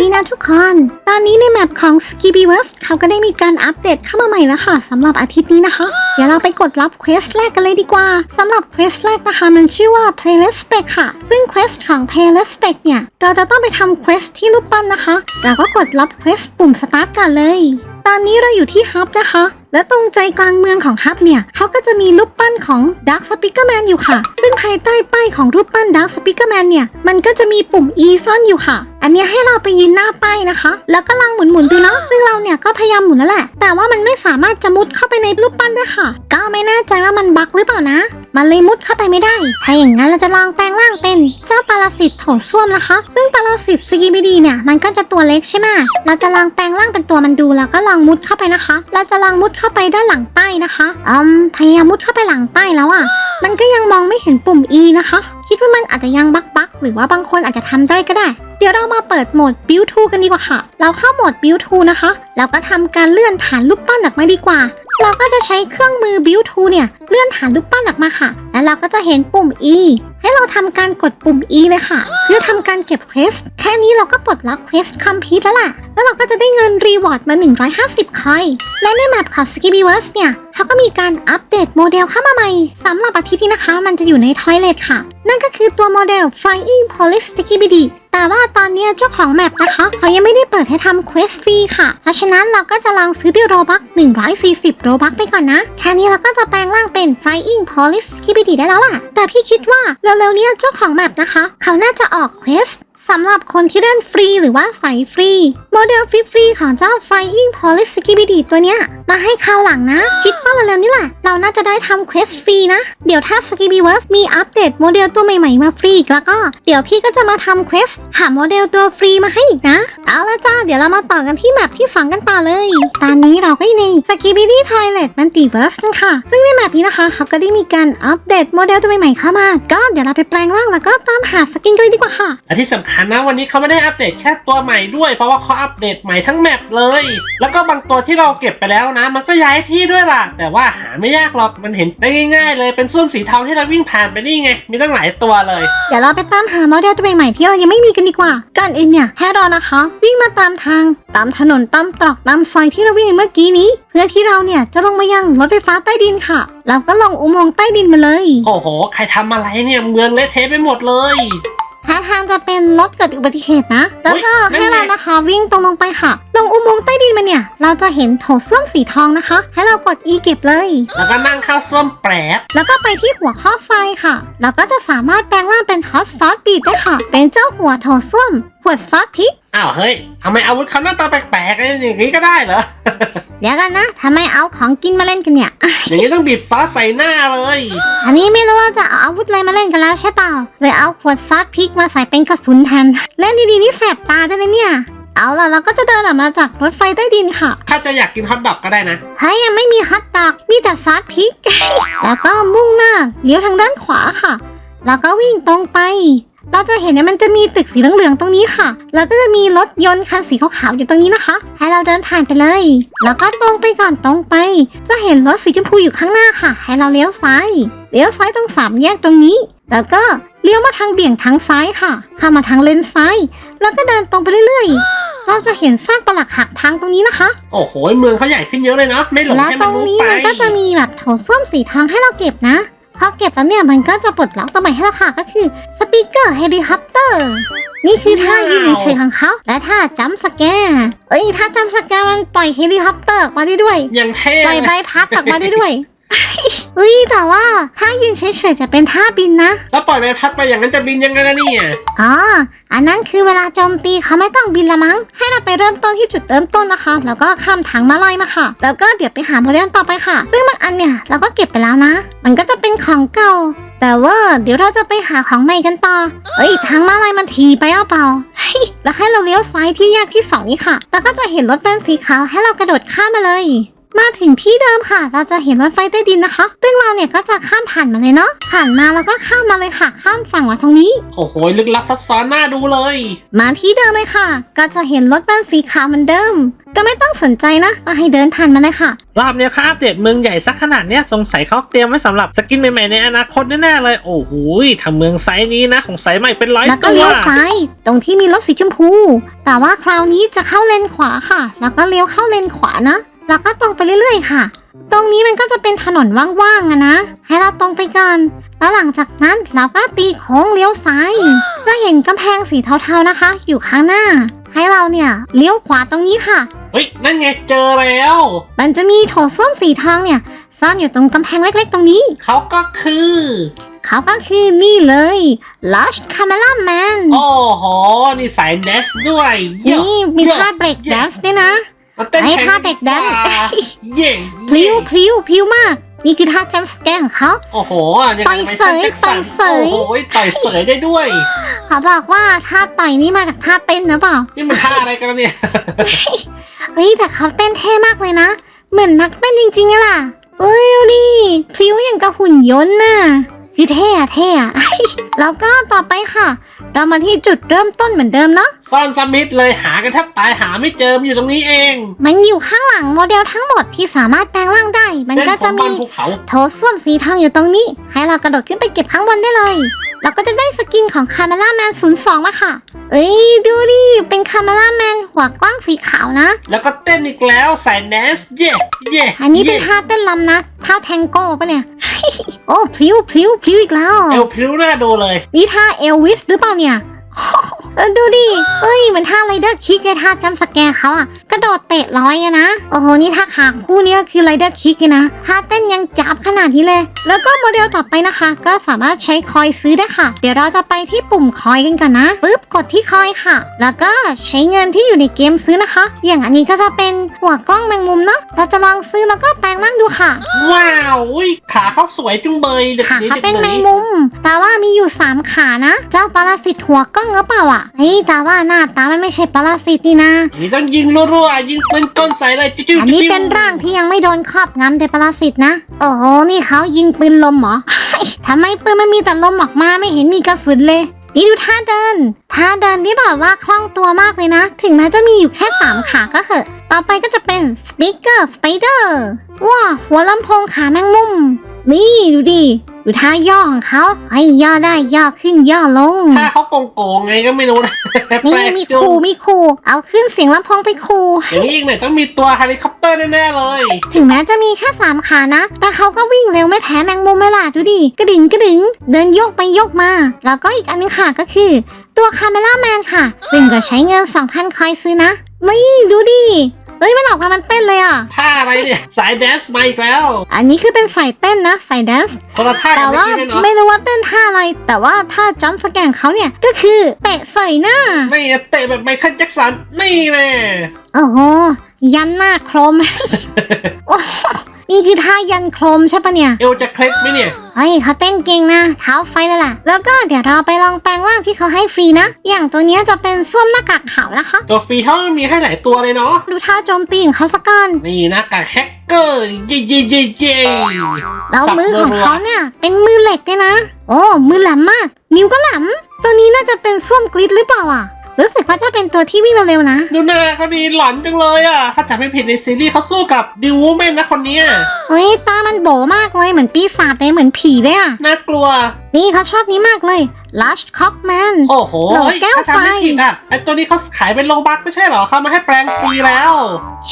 ดีนะทุกคน ตอนนี้ในแมปของ s k i b i v e r s e เขาก็ได้มีการอัปเดตเข้ามาใหม่แล้วค่ะสำหรับอาทิตย์นี้นะคะ เดี๋ยวเราไปกดรับเควสแรกกันเลยดีกว่าสำหรับเควสแรกนะคะมันชื่อว่า Play r e s p e c t ค่ะ ซึ่งเควสของ Play r e s p e c t เนี่ย เราจะต้องไปทำเควสที่รูปปั้นนะคะ เราก็กดรับเควสปุ่ม Start กันเลย ตอนนี้เราอยู่ที่ฮับนะคะ และตรงใจกลางเมืองของฮับเนี่ยเขาก็จะมีรูปปั้นของ Dark Speaker Man อยู่ค่ะ ซึ่งภายใต้ป้ายของรูปปั้น Dark Speaker Man เนี่ย มันก็จะมีปุ่ม E ซ่อนอยู่ค่ะ อันนี้ให้เราไปยืนหน้าป้ายนะคะ แล้วก็ลองหมุนๆดูเนาะ ซึ่งเราเนี่ยก็พยายามหมุนแล้วแหละ แต่ว่ามันไม่สามารถจะมุดเข้าไปในรูปปั้นได้ค่ะ ก็ไม่แน่ใจว่ามันบั๊กหรือเปล่านะ มันเลยมุดเข้าไปไม่ได้ ถ้าอย่างนั้นเราจะลองแปลงร่างเป็นเจ้าปรสิตโถส้วมนะคะ ซึ่งปรสิตสกีบีดีเนี่ยมันก็จะตัวเล็กใช่ไหมเราจะลองแปลงร่างเป็นตัวมันดูแล้วก็ลองมุดเข้าไปนะคะ เราจะลองมุดเข้าไปด้านหลังป้นะคะอืมพยายามมุดเข้าไปหลังป้แล้วอะ่ะ มันก็ยังมองไม่เห็นปุ่ม E นะคะ คิดว่ามันอาจจะยังบักบักหรือว่าบางคนอาจจะทำได้ก็ได้เดี๋ยวเรามาเปิดโหมด Build to กันดีกว่าค่ะ เราเข้าโหมด Build to นะคะ แล้วก็ทำการเลื่อนฐานรูปปั้นออกมาดีกว่า เราก็จะใช้เครื่องมือ Build to เนี่ย เลื่อนฐานรูปปั้นออกมาค่ะ แล้วเราก็จะเห็นปุ่ม E ให้เราทำการกดปุ่ม E เลยค่ะ เพื่อทำการเก็บเควสแค่นี้เราก็ปลดล็อกเควสคัมพีแล้วล่ะ แล้วเราก็จะได้เงินรีวอร์ดมา 150 คอยและในแมปของ s k i b i v e r s e เนี่ยเขาก็มีการอัปเดตโมเดลเข้ามาใหม่สำหรับอาทิตย์นี้นะคะ มันจะอยู่ในทอยเลทค่ะ นั่นก็คือตัวโมเดล Flying Police s t i c k y b i d y แต่ว่าตอนนี้เจ้าของแมปนะคะเขายังไม่ได้เปิดให้ทำเควสฟรีค่ะ เพราะฉะนั้นเราก็จะลองซื้อด้วยโรบัก140 โรบักไปก่อนนะ แค่นี้เราก็จะแปลงร่างเป็น Flying Police s t i c k y b i d y ได้แล้วล่ะ แต่พี่คิดว่าเร็วๆเนี้ยเจ้าของแมปนะคะ เขาน่าจะออกเควสสำหรับคนที่เล่นฟรีหรือว่าใส่ฟรี โมเดลฟรีๆของเจ้า Flying Police s k i b i d y ตัวเนี้ย มาให้คราวหลังนะ คิดว่าเร็วๆนี่แหละ เราน่าจะได้ทำเควสฟรีนะ เดี๋ยวถ้า s k i b i v e r s e มีอัปเดตโมเดลตัวใหม่ๆมาฟรีอีกแล้วก็ เดี๋ยวพี่ก็จะมาทำเควสหาโมเดลตัวฟรีมาให้อีกนะ เอาละจ้า เดี๋ยวเรามาต่อกันที่แมปที่2กันต่อเลย ตอนนี้เราก็อยู่ใน s k i b i d y Toilet Multiverse กันค่ะ ซึ่งในแมปนี้นะคะเขาก็ได้มีการอัปเดตโมเดลตัวใหม่ๆเข้ามา ก็เดี๋ยวเราไปแปลงร่างแล้วก็ตามหาสกินกันเลยดีกว่าค่ะ และที่สำคัญนะวันนี้เขาไม่ได้อัปเดตแค่ตัวใหม่ด้วย เพราะว่าเขาอัปเดตใหม่ทั้งแมปเลย แล้วก็บางตัวที่เราเก็บไปแล้วนะ มันก็ย้ายที่ด้วยล่ะ แต่ว่าหาไม่ยากหรอกมันเห็นได้ง่ายๆ เลยเป็นส้วมสีทองที่เราวิ่งผ่านไปนี่ไง มีตั้งหลายตัวเลย เดี๋ยวเราไปตามหาโมเดลตัวใหม่ๆที่เรายังไม่มีกันดีกว่าก่อนอื่นเนี่ยให้เรานะคะ วิ่งมาตามทาง ตามถนนตามตรอกตามซอยที่เราวิ่งเมื่อกี้นี้ เพื่อที่เราเนี่ยจะลงมายังรถไฟฟ้าใต้ดินค่ะ เราก็ลงอุโมงค์ใต้ดินมาเลย โอ้โห ใครทำอะไรเนี่ยเมืองเละเทะไปหมดเลย ท่าทางจะเป็นรถเกิดอุบัติเหตุนะ แล้วก็อุ๊ยนั่นไงให้เรานะคะวิ่งตรงลงไปค่ะ ลงอุโมงค์ใต้ดินมาเนี่ย เราจะเห็นโถส้วมสีทองนะคะ ให้เรากด E เก็บเลย แล้วก็นั่งเข้าส้วมแปรบแล้วก็ไปที่หัวข้อไฟค่ะ เราก็จะสามารถแปลงร่างเป็นฮอตซอสบีดได้ค่ะ เป็นเจ้าหัวโถส้วม หัวซอสพริก อ้าวเฮ้ยทำไมอาวุธเขาหน้าตาแปลกๆอย่างนี้ก็ได้เหรอ เดี๋ยวกันนะทำไมเอาของกินมาเล่นกันเนี่ย อย่างนี้ต้องบีบซอสใส่หน้าเลย อันนี้ไม่รู้ว่าจะเอาอาวุธอะไรมาเล่นกันแล้วใช่เปล่าเลยเอาขวดซอสพริกมาใส่เป็นกระสุนแทนเล่นดีๆนี่แสบตาด้วยนะเนี่ย เอาล่ะเราก็จะเดินออกมาจากรถไฟใต้ดินค่ะ ถ้าจะอยากกินฮอทดอกก็ได้นะ เฮ้ยยังไม่มีฮัตดอกมีแต่ซอสพริก แล้วก็มุ่งหน้าเลี้ยวทางด้านขวาค่ะ แล้วก็วิ่งตรงไป เราจะเห็นเนี่ยมันจะมีตึกสีเหลืองๆตรงนี้ค่ะ แล้วก็จะมีรถยนต์คันสีขาวๆอยู่ตรงนี้นะคะ ให้เราเดินผ่านไปเลย แล้วก็ตรงไปก่อนตรงไป จะเห็นรถสีชมพูอยู่ข้างหน้าค่ะ ให้เราเลี้ยวซ้าย เลี้ยวซ้ายตรงสามแยกตรงนี้ แล้วก็เลี้ยวมาทางเบี่ยงทางซ้ายค่ะเข้ามาทางเลนซ้าย แล้วก็เดินตรงไปเรื่อยๆ เราจะเห็นซากปลักหักพังตรงนี้นะคะ โอ้โห เมืองเขาใหญ่ขึ้นเยอะเลยเนาะ ไม่หลงแล้วแค่ตมัรนงมุกนี้ไป มันก็จะมีแบบโถส้วมสีทองให้เราเก็บนะ พอเก็บแล้วเนี่ยมันก็จะปลดล็อกตัวใหม่ให้เราค่ะก็คือสปีกเกอร์เฮลิคอปเตอร์นี่คือท่ายืนเฉยๆของเขา และท่าจัมป์สแกร์เอ้ยท่าจัมป์สแกร์มันปล่อยเฮลิคอปเตอร์ออกมาได้ด้วยยังเท่ปล่อยเลใบยพัดออกมาได้ด้วย เฮ้ยแต่ว่าถ้ายืนเฉยๆจะเป็นท่าบินนะ แล้วปล่อยใบพัดไปอย่างนั้นจะบินยังไงล่ะเนี่ย อ๋อ อันนั้นคือเวลาโจมตีเขาไม่ต้องบินละมั้ง ให้เราไปเริ่มต้นที่จุดเริ่มต้นนะคะ แล้วก็ข้ามถังมาลอยมาค่ะ แล้วก็เดี๋ยวไปหาโมเดลต่อไปค่ะ ซึ่งบางอันเนี่ยเราก็เก็บไปแล้วนะ มันก็จะเป็นของเก่า แต่ว่าเดี๋ยวเราจะไปหาของใหม่กันต่อ เอ้ยทางมาลายมันทีไปเอาเปล่าเฮ้ยแล้วให้เราเลี้ยวซ้ายที่แยกที่สองนี้ค่ะ แล้วก็จะเห็นรถเป็นสีขาวให้เรากระโดดข้ามมาเลย มาถึงที่เดิมค่ะ เราจะเห็นรถไฟใต้ดินนะคะ ซึ่งเราเนี่ยก็จะข้ามผ่านมาเลยเนาะ ผ่านมาแล้วก็ข้ามมาเลยค่ะ ข้ามฝั่งมาตรงนี้ โอ้โห ลึกลับซับซ้อนน่าดูเลย มาที่เดิมเลยค่ะ ก็จะเห็นรถบ้านสีขาวเหมือนเดิม ก็ไม่ต้องสนใจนะก็ให้เดินผ่านมาเลยค่ะ รอบเนี้ยเขาอัปเดตเมืองใหญ่สักขนาดเนี้ยสงสัยเขาเตรียมไว้สำหรับสกินใหม่ๆในอนาคตแน่ๆเลย โอ้โหถ้าเมืองไซส์นี้นะของไซส์ใหม่เป็นร้อยแล้วก็ตัวเลี้ยวซ้ายตรงที่มีรถสีชมพู แต่ว่าคราวนี้จะเข้าเลนขวาค่ะ แล้วก็เลี้ยวเข้าเลนขวานะ แล้วก็ตรงไปเรื่อยๆค่ะ ตรงนี้มันก็จะเป็นถนนว่างๆอะนะ ให้เราตรงไปก่อน แล้วหลังจากนั้นเราก็ตีโค้งเลี้ยวซ้าย จะเห็นกำแพงสีเทาๆนะคะ อยู่ข้างหน้า ให้เราเนี่ยเลี้ยวขวาตรงนี้ค่ะ เฮ้ย นั่นไงเจอแล้ว มันจะมีโถส้วมสีทองเนี่ยซ่อนอยู่ตรงกำแพงเล็กๆ ตรงนี้ เขาก็คือ เขาก็คือนี่เลย Lush Camera Man โอ้โห นี่สายเดสด้วยเยอะนี่มีท่าเบรกแดนซ์ด้วยนะ มาเต้นไอ้แข่งท่าเด็กแดนซ์เย่พลิ้วพลิ้วพลิ้วมาก นี่คือท่าจัมป์สแกนของเขาโอ้โหยังต่อยเสยไมคลแจ็คสันต่อยเสยโอ้โหต่อยเสยได้ด้วยเขาบอกว่าท่าต่อยนี่มาจากท่าเต้นนะเปล่านี่มันท่าอะไรกันเนี่ยเฮ้ยแต่เขาเต้นเท่มากเลยนะ เหมือนนักเต้นจริงๆอะล่ะเอ้ยดูดิพลิ้วอย่างกับหุ่นยนต์น่ะ คือเท่อะเท่อะ แล้วก็ต่อไปค่ะ เรามาที่จุดเริ่มต้นเหมือนเดิมเนาะซ่อนสมิธเลยหากันแทบตายหาไม่เจอมนอยู่ตรงนี้เองมันอยู่ข้างหลังโมเดลทั้งหมดที่สามารถแปลงร่างได้ มันเส้นก็ผจะมบมีนภูเขาโถส้วมสีทองอยู่ตรงนี้ ให้เรากระโดดขึ้นไปเก็บข้างบนได้เลย เราก็จะได้สกินของคา m ม r ่าแมน02มาค่ะ เอ้ยดูดิเป็นคา m ม r ่าแมนหัวกว้างสีขาวนะ แล้วก็เต้นอีกแล้วสายแดนซ์เย่เย่อันนี้เป็นย่ท่าเต้นลำนะท่าแทงโก้ปะเนี่ย โอ้พลิ้วพลิ้วพลิ้วอีกแล้วเอวพริ้วน่าดูเลย นี่ท่าเอลวิสหรือเปล่าเนี่ย เออดูดิเอ้ยเหมือนท่าไรเดอร์คิกเลยท่าจำสแกร์เขาอะก ระโดดเตะร้อยอะนะ โอ้โห นี่ท่าขาคู่เนี้ยคือไรเดอร์คิกเลยนะท่าเต้นยังจับขนาดนี้เลย แล้วก็โมเดลต่อไปนะคะ ก็สามารถใช้คอยซื้อได้ค่ะ เดี๋ยวเราจะไปที่ปุ่มคอยกันก่อนนะปึ๊บกดที่คอยค่ะ แล้วก็ใช้เงินที่อยู่ในเกมซื้อนะคะ อย่างอันนี้ก็จะเป็นหัวกล้องแมงมุมเนาะเราจะลองซื้อแล้วก็แปลงร่างดูค่ะ ว้าวอุ้ยขาเขาสวยจุงเบยเด็กขานี้เขาเด็กเป็นแมนี้งมุมแต่ว่ามีอยู่สามขานะ เจ้าปรสิตหัวกล้องหรือเปล่าอะเฮ้ยแต่ว่าหน้าตามันไม่ใช่ปรสิตนี่นะนี่ต้องยิงรัวๆยิงปืนก้นใส่เลยจิ้วๆอันนี้จิ้วๆเป็นร่างที่ยังไม่โดนครอบงำแต่ปรสิตนะ โอ้โห นี่เขายิงปืนลมเหรอ ทำไมปืนมันมีแต่ลมออกมาไม่เห็นมีกระสุนเลย นี่ดูท่าเดิน ท่าเดินที่แบบว่าคล่องตัวมากเลยนะ ถึงแม้จะมีอยู่แค่สามขาก็เหอะ ต่อไปก็จะเป็นสปีกเกอร์สไปเดอร์ว้าหัวลำโพงขาแมงมุม นี่ดูดิ ดูท่าย่อของเขาให้ย่อได้ย่อขึ้นย่อลง ถ้าเขาโกงๆไงก็ไม่รู้นะนี่แปลกมีจุคูงมีคูเอาขึ้นเสียงลำโพงไปคูอย่างนี้อีกหน่อยต้องมีตัวเฮลิคอปเตอร์แน่ๆเลย ถึงแม้จะมีแค่สามขานะ แต่เขาก็วิ่งเร็วไม่แพ้แมงมุมเลยล่ะดูดิกระดึงกระดึง เดินโยกไปโยกมา แล้วก็อีกอันนึงค่ะก็คือ ตัวคาเมล่าแมนค่ะ ซึ่งก็ใช้เงิน 2,000 คอยซื้อนะนี่ดูดิ เอ้ยมันออกมามันเต้นเลยอะ ท่าอะไรเนี่ย สายแดนซ์มาอีกแล้วอันนี้คือเป็นสายเต้นนะสายแดนซ์คนละท่าแต่กันเมื่อว่ากี้เลยเนาะไม่รู้ว่าเต้นท่าอะไร แต่ว่าท่าจัมป์สแกนเขาเนี่ยก็คือเตะใส่หน้า ไม่เตะแบบไมเคิลแจ็คสัน นี่แน่โอ้โห ยันหน้าโครม โอ้โห นี่คือท่ายันโครมใช่ปะเนี่ย เอวจะเคล็ดไหมเนี่ย เฮ้ยเขาเต้นเก่งนะ เท้าไฟเลยล่ะ แล้วก็เดี๋ยวเราไปลองแปลงร่างที่เขาให้ฟรีนะ อย่างตัวเนี้ยจะเป็นส้วมหน้ากากขาวนะคะ ตัวฟรีเขามีให้หลายตัวเลยเนาะ ดูท่าโจมตีของเขาสักก่อน นี่หนะกับแฮกเกอร์ เย่เย่เย่เย่แล้วมือของเขาเนี่ยเป็นมือเหล็กด้วยนะ โอ้ มือแหลมมาก นิ้วก็แหลม ตัวนี้น่าจะเป็นส้วมกริดหรือเปล่าอะ รู้สึกว่าจะเป็นตัวที่วิ่งเร็วๆนะ ดูหน้าเขาดีหลอนจังเลยอะ ถ้าจำไม่ผิดในซีรีส์เขาสู้กับดิวแมนนะคนเนี้ยเฮ้ยตามันโบมากเลยเหมือนปีศาจเลยเหมือนผีเลยอะ น่ากลัว นี่เขาชอบนี้มากเลย Lush Cockman โอ้โหโหลเฮ้ยแก้วถ้าจำไม่ไฟผิดอะไอตัวนี้เขาขายเป็นโลบักไม่ใช่เหรอเขามาให้แปลงฟรีแล้ว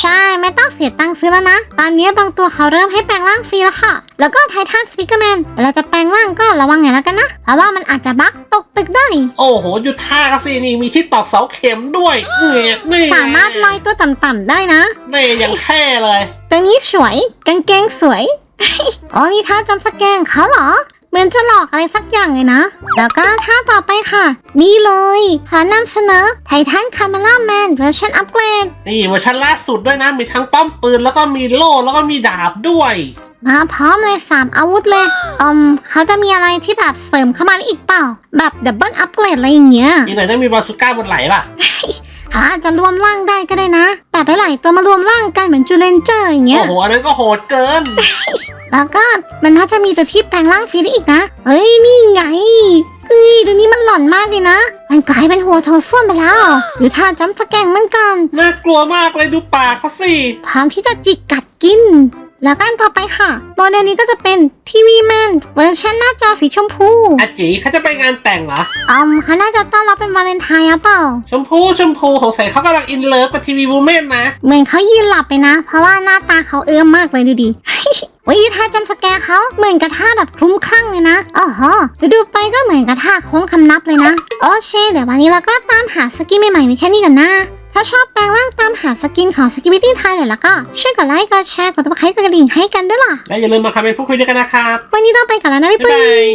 ใช่ ไม่ต้องเสียตังค์ซื้อแล้วนะ ตอนนี้บางตัวเขาเริ่มให้แปลงร่างฟรีแล้วค่ะ แล้วก็ไททันสปิเกอร์แมนเราจะแปลงร่างก็ระวังหน่อยแล้วกันนะ เพราะว่ามันอาจจะบั๊กตกตึกได้ โอ้โหหยุดท่าก็สินี่มีที่ตอกเสาเข็มด้วยเนี่ยนี่สามารถลอยตัวต่ำๆได้นะ นี่อย่างแค่เลย ตัวนี้สวย กางเกงสวย อ๋อนี่ท่าจำสแกงเขาเหรอ เหมือนจะหลอกอะไรสักอย่างเลยนะ แล้วก็ท่าต่อไปค่ะ นี่เลยขอนำเสนอไททันคาเมล่าแมนเวอร์ชันอัปเกรดนี่เวอร์ชันล่าสุดด้วยนะ มีทั้งป้อมปืนแล้วก็มีโล่แล้วก็มีดาบด้วย มาพร้อมเลยสามอาวุธเลยอืมเขาจะมีอะไรที่แบบเสริมเข้ามาได้อีกเปล่า แบบดับเบิลอัปเกรดอะไรอย่างเงี้ยอีกหน่อยต้องมีบาซูก้าบนไหลป่ะเขา อาจจะรวมร่างได้ก็ได้นะ แต่หลายๆตัวมารวมร่างกันเหมือนจูเลนเจอร์อย่างเงี้โอ้ยโห อันนั้นก็โหดเกิน แล้วก็มันน่าจะมีตัวที่แปลงร่างฟรีได้อีกนะ เฮ้ย นี่ไงเอ้ยเดี๋ยวนี้มันหลอนมากเลยนะ มันกลายเป็นหัวโถส้วมไปแล้ว หรือถ้าจำสแกงมันกัน น่ากลัวมากเลยดูปากเขาสิพร้อมที่จะจิกกัดกิน แล้วกันต่อไปค่ะโมเดลนี้ก็จะเป็นทีวีแมนเวอร์ชันหน้าจอสีชมพูอาจีเขาจะไปงานแต่งเหรอ อืมเขาน่าจะต้อนรับเป็นวาเลนไทน์หรือเปล่า ชมพูชมพูของใส่เขากำลังอินเลิฟกับทีวีวูแมนนะ เหมือนเขายืนหลับไปนะ เพราะว่าหน้าตาเขาเอื้อมมากเลยดูดิ วิธีจำสแกร์เขาเหมือนกระท่าแบบคลุ้มคลั่งเลยนะอ๋อฮะดูๆไปก็เหมือนกระท่าโค้งคำนับเลยนะ โอเคเดี๋ยววันนี้เราก็ตามหาสกินใหม่ๆไว้แค่นี้ก่อนนะ ถ้าชอบแปลงร่างตามหาสกินของสกิบิตี้ไทยเลยแล้วก็ช่วยกดไลค์กดแชร์กดติดตามกดกระดิ่งให้กันด้วยล่ะและอย่าลืมมาคอมเมนต์พูดคุยด้วยกันนะครับ วันนี้เราไปกันแล้วนะบ๊ายบ๊ายบาบายย